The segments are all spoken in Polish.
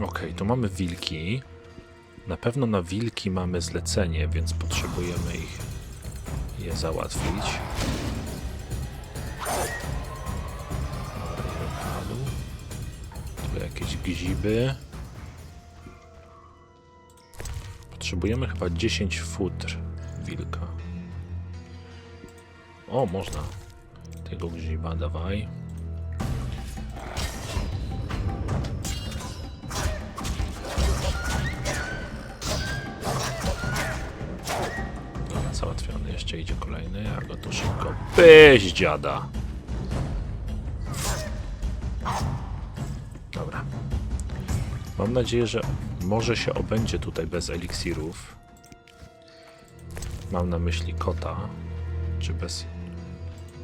Okej, to mamy wilki. Na pewno na wilki mamy zlecenie, więc potrzebujemy ich je załatwić. Tu jakieś gziby. Potrzebujemy chyba 10 futr wilka. O, można. Tego grzyba dawaj. Jeszcze idzie kolejny. Ja go tu szybko. Pyś dziada. Dobra. Mam nadzieję, że może się obędzie tutaj bez eliksirów. Mam na myśli kota. Czy bez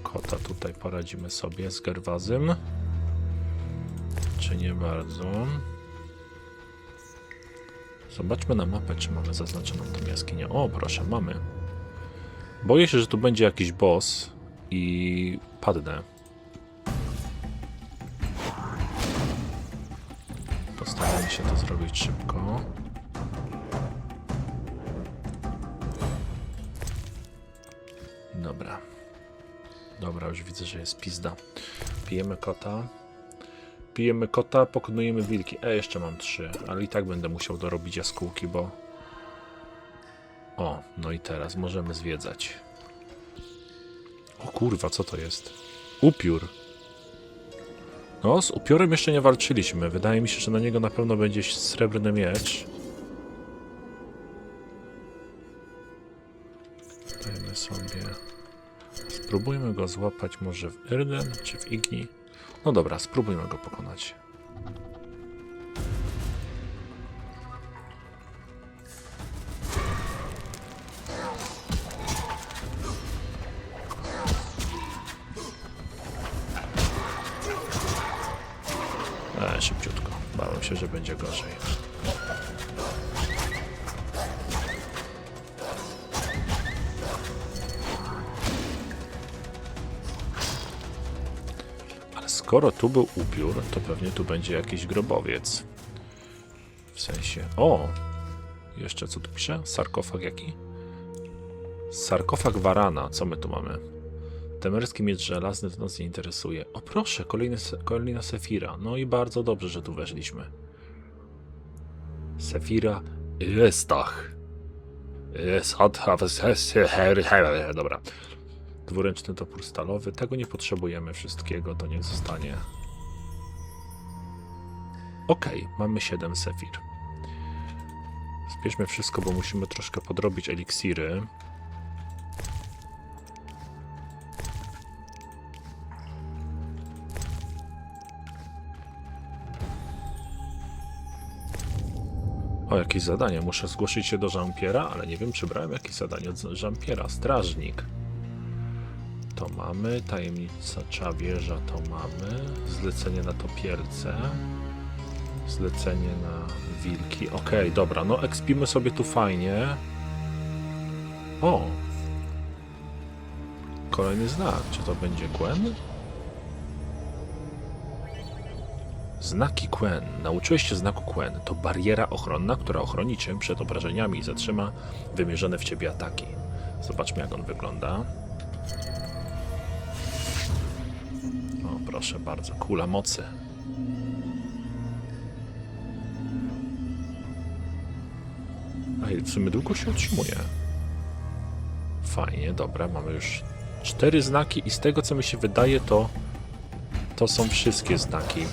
kota tutaj poradzimy sobie z Gerwazym? Czy nie bardzo? Zobaczmy na mapę, czy mamy zaznaczoną tą jaskinię. O, proszę, mamy. Boję się, że tu będzie jakiś boss i padnę. Postaramy się to zrobić szybko. Dobra. Dobra, już widzę, że jest pizda. Pijemy kota. Pijemy kota, pokonujemy wilki. E, jeszcze mam trzy, ale i tak będę musiał dorobić jaskółki, bo... O, no i teraz możemy zwiedzać. O kurwa, co to jest? Upiór. No, z upiorem jeszcze nie walczyliśmy. Wydaje mi się, że na niego na pewno będzie srebrny miecz. Dajmy sobie... Spróbujmy go złapać może w Irden czy w Igni. No dobra, spróbujmy go pokonać. Będzie gorzej. Ale skoro tu był upiór, to pewnie tu będzie jakiś grobowiec. W sensie. O! Jeszcze co tu pisze? Sarkofag jaki? Sarkofag Warana. Co my tu mamy? Temerski miecz żelazny to nas nie interesuje. O proszę, kolejny, kolejna Sefira. No i bardzo dobrze, że tu weszliśmy. Sefira Estach. Dobra. Dwuręczny topór stalowy. Tego nie potrzebujemy wszystkiego, to niech zostanie. Okej, mamy 7 sefir. Zbierzmy wszystko, bo musimy troszkę podrobić eliksiry. O, jakieś zadanie. Muszę zgłosić się do Jean-Pierre'a, ale nie wiem, czy brałem jakieś zadanie od Jean-Pierre'a. Strażnik. To mamy. Tajemnicza wieża to mamy. Zlecenie na topielce. Zlecenie na wilki. Okej, dobra. No, ekspimy sobie tu fajnie. O! Kolejny znak. Czy to będzie Gwen? Znaki Quen. Nauczyłeś się znaku Quen. To bariera ochronna, która ochroni cię przed obrażeniami i zatrzyma wymierzone w ciebie ataki. Zobaczmy, jak on wygląda. O, proszę bardzo. Kula mocy. I w sumie długo się otrzymuje. Fajnie, dobra. Mamy już cztery znaki i z tego, co mi się wydaje, to to są wszystkie znaki.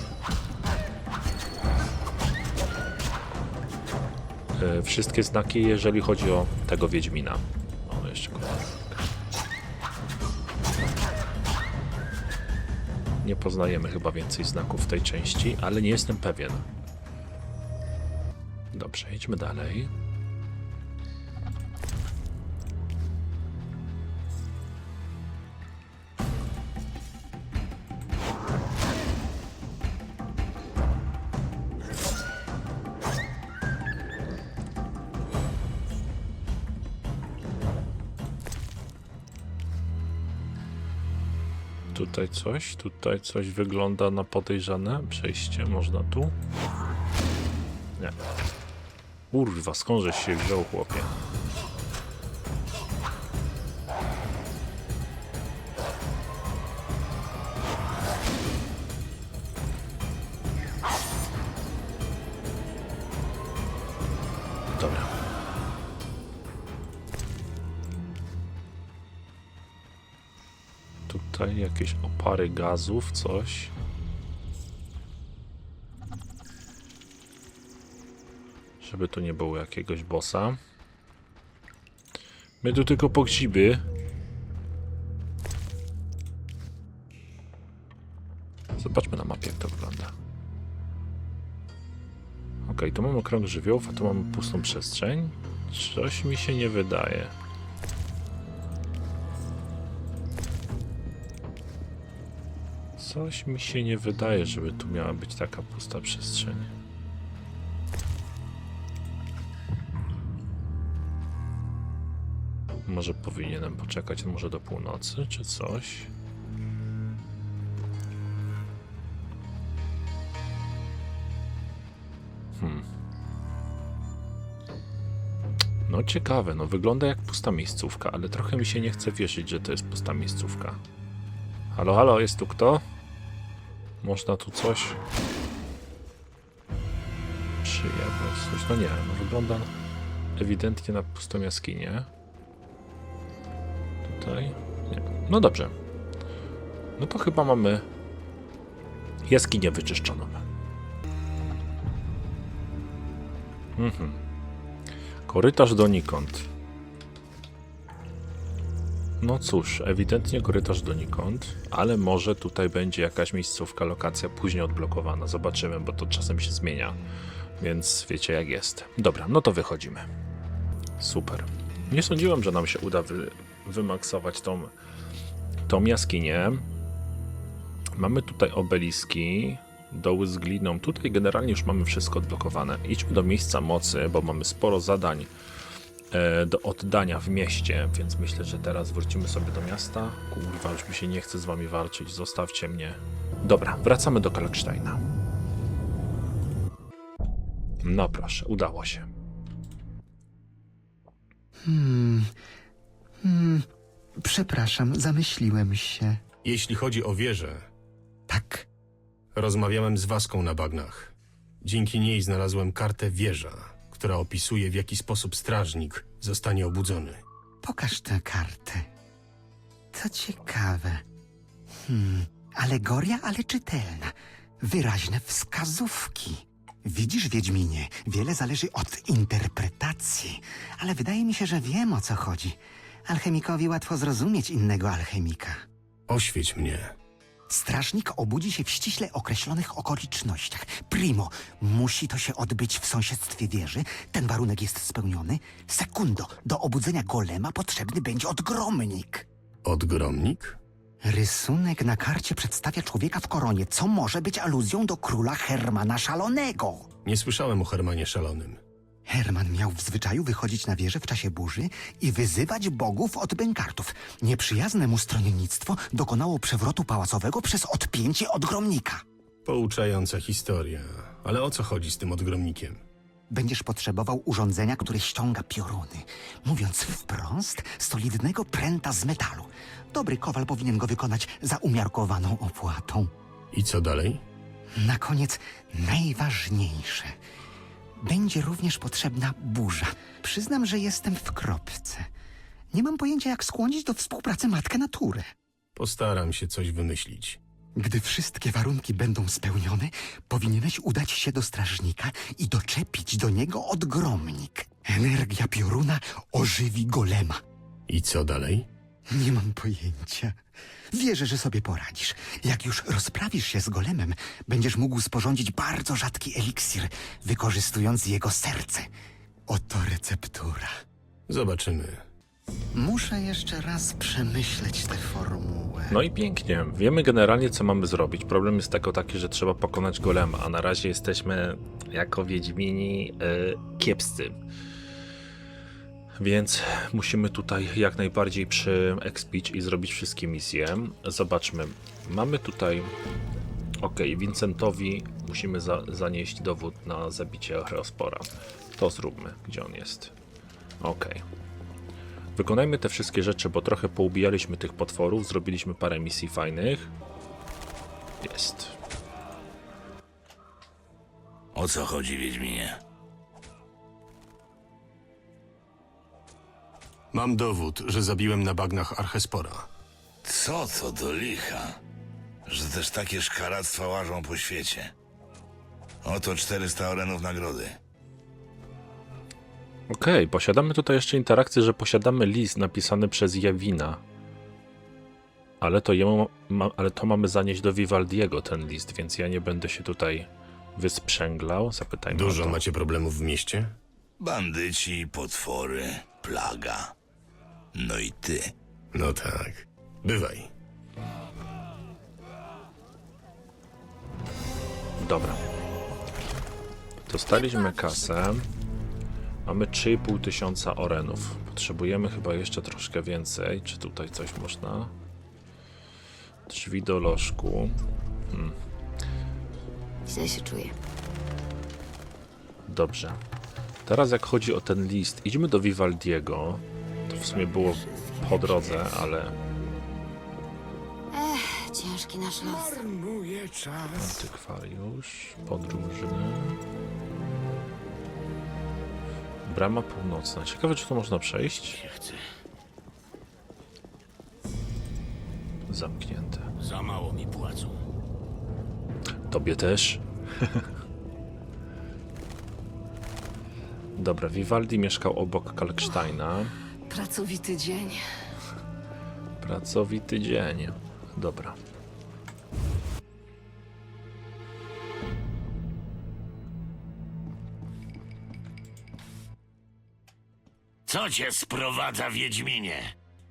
Wszystkie znaki, jeżeli chodzi o tego Wiedźmina. O, jeszcze. Nie poznajemy chyba więcej znaków w tej części, ale nie jestem pewien. Dobrze, idźmy dalej. Tutaj coś, tutaj coś wygląda na podejrzane. Przejście można tu. Nie. Kurwa, skądżeś się wziął, chłopie? Tutaj jakieś opary gazów, coś. Żeby tu nie było jakiegoś bossa. My tu tylko po. Zobaczmy na mapie, jak to wygląda. Ok, tu mamy krąg żywiołów, a tu mamy pustą przestrzeń. Coś mi się nie wydaje. Coś mi się nie wydaje, żeby tu miała być taka pusta przestrzeń. Może powinienem poczekać może do północy, czy coś? Hmm. No ciekawe, no wygląda jak pusta miejscówka, ale trochę mi się nie chce wierzyć, że to jest pusta miejscówka. Halo, halo, jest tu kto? Można tu coś przyjebać, coś, no nie, no wygląda ewidentnie na pustą jaskinię. Tutaj, nie. No dobrze. No to chyba mamy jaskinię wyczyszczoną. Mhm. Korytarz donikąd. No cóż, ewidentnie korytarz donikąd, ale może tutaj będzie jakaś miejscówka, lokacja później odblokowana. Zobaczymy, bo to czasem się zmienia. Więc wiecie jak jest. Dobra, no to wychodzimy. Super. Nie sądziłem, że nam się uda wy, wymaksować tą, tą jaskinię. Mamy tutaj obeliski, doły z gliną. Tutaj generalnie już mamy wszystko odblokowane. Idźmy do miejsca mocy, bo mamy sporo zadań do oddania w mieście, więc myślę, że teraz wrócimy sobie do miasta. Kurwa, już mi się nie chce z wami walczyć, zostawcie mnie. Dobra, wracamy do Kalksteina. No proszę, udało się. Hmm. Hmm. Przepraszam, zamyśliłem się. Jeśli chodzi o wieżę, Tak. rozmawiałem z Waską na bagnach. Dzięki niej znalazłem kartę wieża, która opisuje w jaki sposób strażnik zostanie obudzony. Pokaż tę kartę. To ciekawe. Hmm. Alegoria, ale czytelna. Wyraźne wskazówki. Widzisz, Wiedźminie, wiele zależy od interpretacji, ale wydaje mi się, że wiem o co chodzi. Alchemikowi łatwo zrozumieć innego alchemika. Oświeć mnie. Strażnik obudzi się w ściśle określonych okolicznościach. Primo, musi to się odbyć w sąsiedztwie wieży. Ten warunek jest spełniony. Sekundo, do obudzenia golema potrzebny będzie odgromnik. Odgromnik? Rysunek na karcie przedstawia człowieka w koronie, co może być aluzją do króla Hermana Szalonego. Nie słyszałem o Hermanie Szalonym. Herman miał w zwyczaju wychodzić na wieżę w czasie burzy i wyzywać bogów od bękartów. Nieprzyjazne mu stronnictwo dokonało przewrotu pałacowego przez odpięcie odgromnika. Pouczająca historia. Ale o co chodzi z tym odgromnikiem? Będziesz potrzebował urządzenia, które ściąga pioruny. Mówiąc wprost, solidnego pręta z metalu. Dobry kowal powinien go wykonać za umiarkowaną opłatą. I co dalej? Na koniec najważniejsze. Będzie również potrzebna burza. Przyznam, że jestem w kropce. Nie mam pojęcia, jak skłonić do współpracy matkę naturę. Postaram się coś wymyślić. Gdy wszystkie warunki będą spełnione, powinieneś udać się do strażnika i doczepić do niego odgromnik. Energia pioruna ożywi golema. I co dalej? Nie mam pojęcia. Wierzę, że sobie poradzisz. Jak już rozprawisz się z golemem, będziesz mógł sporządzić bardzo rzadki eliksir, wykorzystując jego serce. Oto receptura. Zobaczymy. Muszę jeszcze raz przemyśleć tę formułę. No i pięknie. Wiemy generalnie, co mamy zrobić. Problem jest tylko taki, że trzeba pokonać golema, a na razie jesteśmy jako Wiedźmini e, kiepscy. Więc musimy tutaj jak najbardziej przyekspić i zrobić wszystkie misje. Zobaczmy. Mamy tutaj Okej, Vincentowi musimy za, zanieść dowód na zabicie Heospora. To zróbmy. Gdzie on jest? Okej. Wykonajmy te wszystkie rzeczy, bo trochę poubijaliśmy tych potworów, zrobiliśmy parę misji fajnych. Jest. O co chodzi, Wiedźminie? Mam dowód, że zabiłem na bagnach Archespora. Co to do licha? Że też takie szkaractwa łażą po świecie. Oto 400 orenów nagrody. Okej, posiadamy tutaj jeszcze interakcję, że posiadamy list napisany przez Jawina. Ale to, jemu, ma, ale to mamy zanieść do Vivaldiego ten list, więc ja nie będę się tutaj wysprzęglał. Zapytajmy Dużo o to. macie problemów w mieście? Bandyci, potwory, plaga. No i ty. No tak. Bywaj. Dobra. Dostaliśmy kasę. Mamy 3,5 tysiąca orenów. Potrzebujemy chyba jeszcze troszkę więcej. Czy tutaj coś można? Drzwi do lożku. Źle się czuję. Dobrze. Teraz jak chodzi o ten list, idźmy do Vivaldiego. To w sumie było po drodze, ale Ciężki nasz los. antykwariusz, podróżny. Brama północna. Ciekawe, czy to można przejść? Zamknięte. Za mało mi płacą. Tobie też. Dobra, Vivaldi mieszkał obok Kalksteina. Pracowity dzień. Pracowity dzień. Dobra. Co cię sprowadza, Wiedźminie?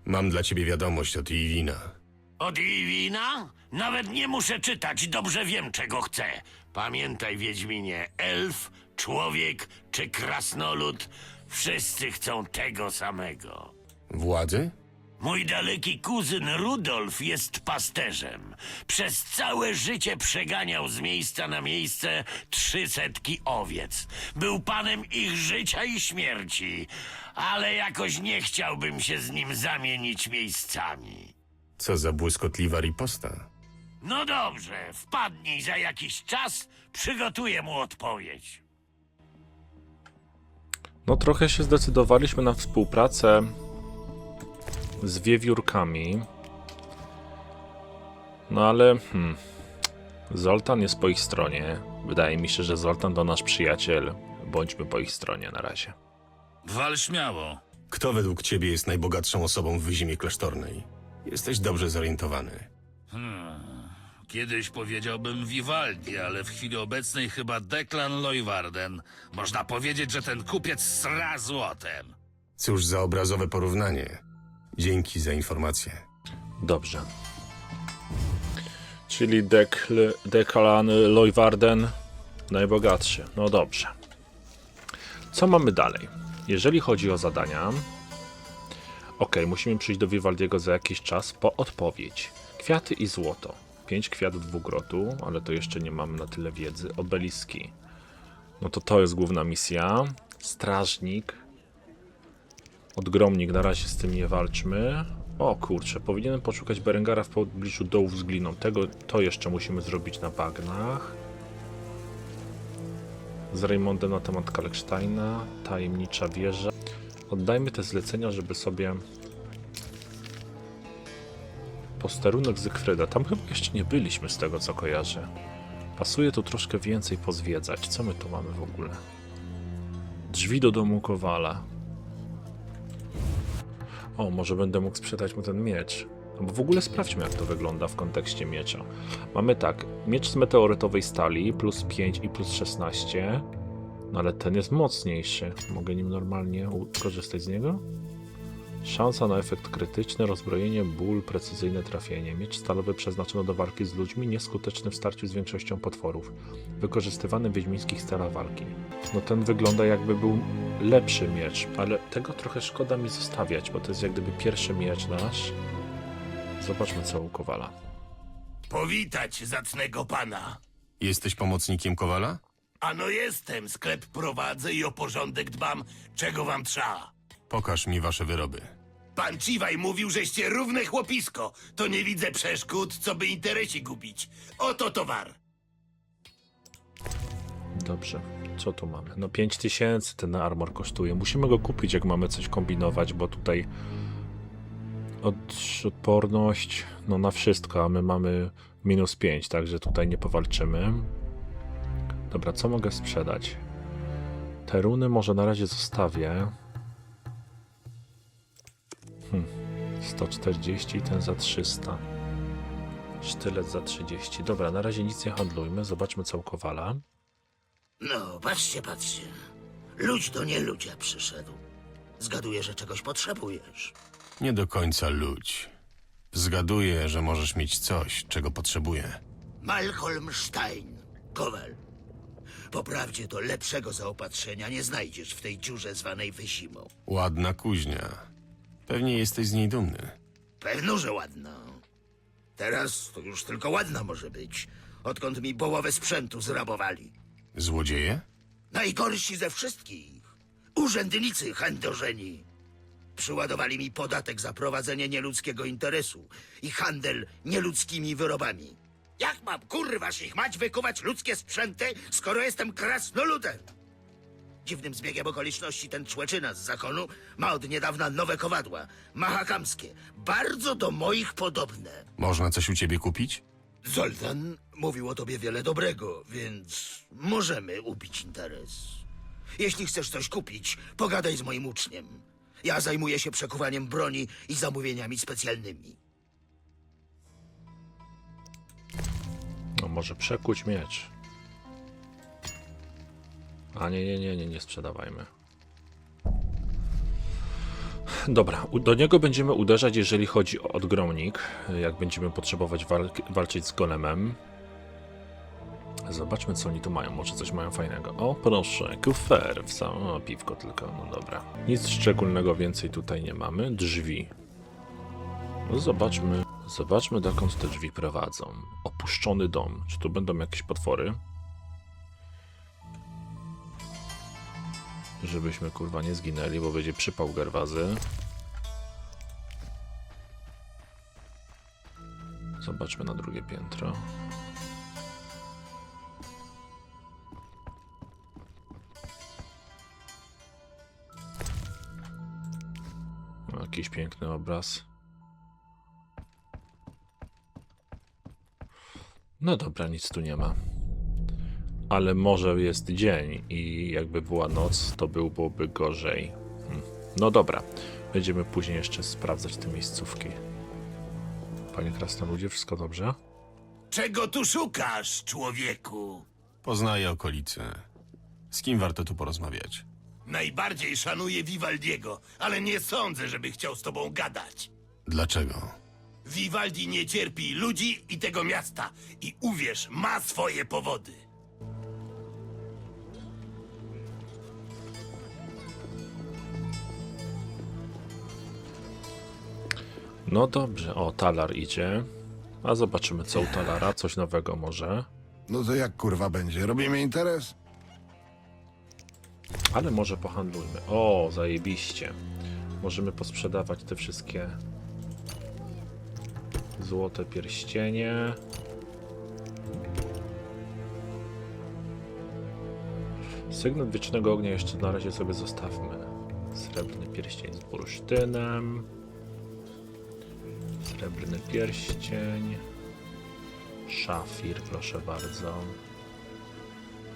Mam dla ciebie wiadomość od Iwina. Od Iwina? Nawet nie muszę czytać, dobrze wiem, czego chcę. Pamiętaj, Wiedźminie, elf, człowiek czy krasnolud, wszyscy chcą tego samego. Władzy? Mój daleki kuzyn Rudolf jest pasterzem. Przez całe życie przeganiał z miejsca na miejsce trzy setki owiec. Był panem ich życia i śmierci, ale jakoś nie chciałbym się z nim zamienić miejscami. Co za błyskotliwa riposta. No dobrze, wpadnij za jakiś czas, przygotuję mu odpowiedź. No trochę się zdecydowaliśmy na współpracę z wiewiórkami. No ale hmm, Zoltan jest po ich stronie. Wydaje mi się, że Zoltan to nasz przyjaciel. Bądźmy po ich stronie na razie. Wal śmiało. Kto według ciebie jest najbogatszą osobą w wyzimie klasztornej? Jesteś dobrze zorientowany. Kiedyś powiedziałbym Vivaldi, ale w chwili obecnej chyba Declan Loywarden. Można powiedzieć, że ten kupiec sra złotem. Cóż za obrazowe porównanie. Dzięki za informację. Dobrze. Czyli Dekl, Declan Loywarden najbogatszy. No dobrze. Co mamy dalej? Jeżeli chodzi o zadania, ok, musimy przyjść do Vivaldiego za jakiś czas po odpowiedź. Kwiaty i złoto. Pięć kwiatów dwugrotu, ale to jeszcze nie mamy na tyle wiedzy. Obeliski. No to to jest główna misja. Strażnik. Odgromnik, na razie z tym nie walczmy. O kurczę, powinienem poszukać Berengara w pobliżu dołów z gliną. Tego, to jeszcze musimy zrobić na bagnach. Z Raymondem na temat Kalksteina, tajemnicza wieża. Oddajmy te zlecenia, żeby sobie... Posterunek Zygfryda. Tam chyba jeszcze nie byliśmy z tego, co kojarzę. Pasuje tu troszkę więcej pozwiedzać. Co my tu mamy w ogóle? Drzwi do domu Kowala. O, może będę mógł sprzedać mu ten miecz. No bo w ogóle sprawdźmy, jak to wygląda w kontekście miecza. Mamy tak, miecz z meteorytowej stali, plus 5 i plus 16. No ale ten jest mocniejszy. Mogę nim normalnie korzystać z niego? Szansa na efekt krytyczny, rozbrojenie, ból, precyzyjne trafienie. Miecz stalowy przeznaczony do walki z ludźmi, nieskuteczny w starciu z większością potworów. Wykorzystywany w wiedźmińskich stylach walki. No ten wygląda jakby był lepszy miecz, ale tego trochę szkoda mi zostawiać, bo to jest jak gdyby pierwszy miecz nasz. Zobaczmy co u Kowala. Powitać zacnego pana. Jesteś pomocnikiem Kowala? Ano jestem, sklep prowadzę i o porządek dbam. Czego wam trzeba? Pokaż mi wasze wyroby. Pan Ciwaj mówił, żeście równe chłopisko. To nie widzę przeszkód, co by interesi gubić. Oto towar. Dobrze. Co tu mamy? No 5000 ten armor kosztuje. Musimy go kupić, jak mamy coś kombinować, bo tutaj od, odporność no na wszystko, a my mamy minus 5, także tutaj nie powalczymy. Dobra, co mogę sprzedać? Te runy może na razie zostawię. 140 ten za 300. Sztylet za 30. Dobra, na razie nic nie handlujmy. Zobaczmy co u Kowala. No, patrzcie, patrzcie. Ludź do nie ludzia przyszedł. Zgaduję, że czegoś potrzebujesz. Nie do końca ludź. Zgaduję, że możesz mieć coś, czego potrzebuję. Malcolm Stein, Kowal. Poprawdzie to lepszego zaopatrzenia nie znajdziesz w tej dziurze zwanej Wysimą. Ładna kuźnia. Pewnie jesteś z niej dumny. Pewno, że ładna. Teraz to już tylko ładna może być, odkąd mi połowę sprzętu zrabowali. Złodzieje? Najgorsi ze wszystkich. Urzędnicy chędożeni. Przyładowali mi podatek za prowadzenie nieludzkiego interesu i handel nieludzkimi wyrobami. Jak mam, kurwa, ich mać wykuwać ludzkie sprzęty, skoro jestem krasnoludem? Dziwnym zbiegiem okoliczności ten człeczyna z zakonu ma od niedawna nowe kowadła, mahakamskie, bardzo do moich podobne. Można coś u ciebie kupić? Zoltan mówił o tobie wiele dobrego, więc możemy ubić interes. Jeśli chcesz coś kupić, pogadaj z moim uczniem. Ja zajmuję się przekuwaniem broni i zamówieniami specjalnymi. No może przekuć miecz. A nie, nie, nie, nie, nie sprzedawajmy. Dobra, do niego będziemy uderzać, jeżeli chodzi o odgromnik, jak będziemy potrzebować walk walczyć z golemem. Zobaczmy, co oni tu mają. Może coś mają fajnego. O, proszę, kufer. w sam- O, piwko tylko. No dobra. Nic szczególnego więcej tutaj nie mamy. Drzwi. No zobaczmy. Zobaczmy, dokąd te drzwi prowadzą. Opuszczony dom. Czy tu będą jakieś potwory? Żebyśmy kurwa nie zginęli, bo będzie przypał gerwazy. Zobaczmy na drugie piętro. No, jakiś piękny obraz. No dobra, nic tu nie ma. Ale może jest dzień i jakby była noc, to byłoby gorzej. Hmm. No dobra, będziemy później jeszcze sprawdzać te miejscówki. Panie Krasnoludzie, wszystko dobrze? Czego tu szukasz, człowieku? Poznaję okolice. Z kim warto tu porozmawiać? Najbardziej szanuję Vivaldiego, ale nie sądzę, żeby chciał z tobą gadać. Dlaczego? Vivaldi nie cierpi ludzi i tego miasta. I uwierz, ma swoje powody. No dobrze, o, talar idzie. A zobaczymy co u talara, coś nowego może. No to jak kurwa będzie? Robimy interes? Ale może pohandlujmy. O, zajebiście. Możemy posprzedawać te wszystkie złote pierścienie. Sygnet Wiecznego Ognia jeszcze na razie sobie zostawmy. Srebrny pierścień z bursztynem. Srebrny pierścień. Szafir, proszę bardzo.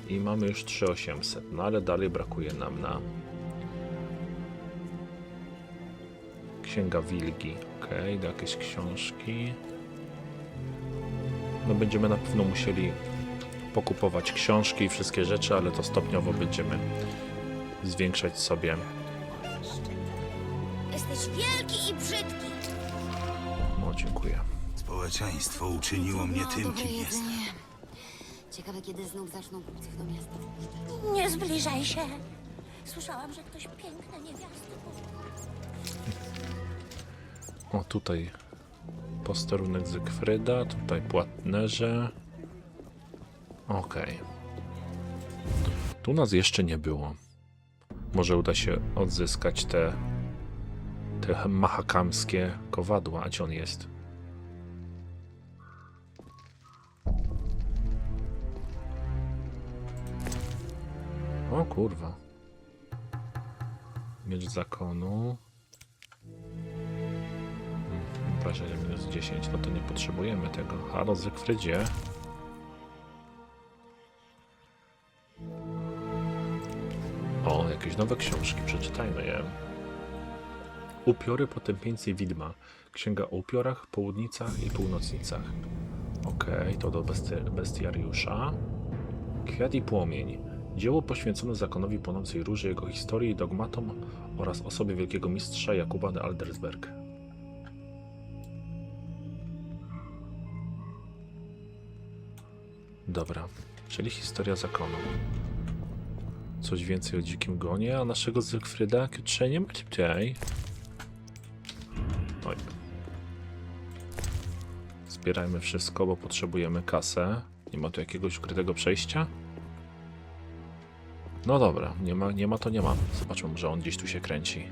I mamy już 3800, no ale dalej brakuje nam na Księga Wilgi. Do jakieś książki. No będziemy na pewno musieli pokupować książki i wszystkie rzeczy, ale to stopniowo będziemy zwiększać sobie. Jesteś wielki i brzydki. Dziękuję. Społeczeństwo uczyniło mnie tym, kim jestem. Ciekawe, kiedy znów zaczną kupcy do miasta. Nie zbliżaj się. Słyszałam, że ktoś piękne niewiasty. O, tutaj Posterunek Zygfryda, tutaj płatnerze. Okej. Tu nas jeszcze nie było. Może uda się odzyskać te, te mahakamskie kowadła. A gdzie on jest? O kurwa. Miecz zakonu. Obrażenia minus 10, no to nie potrzebujemy tego. Halo, Zygfrydzie. O, jakieś nowe książki, przeczytajmy je. Upiory potępieńcy widma. Księga o upiorach, południcach i północnicach. Okej, to do besty- bestiariusza. Kwiat i płomień. Dzieło poświęcone zakonowi płonącej róży, jego historii i dogmatom oraz osobie wielkiego mistrza Jakuba de Aldersberg. Dobra, czyli historia zakonu. Coś więcej o dzikim gonie, a naszego Zygfryda Kietrze nie ma tutaj. Oj. Zbierajmy wszystko, bo potrzebujemy kasę. Nie ma tu jakiegoś ukrytego przejścia? No dobra, nie ma, nie ma to nie ma. Zobaczmy, może on gdzieś tu się kręci.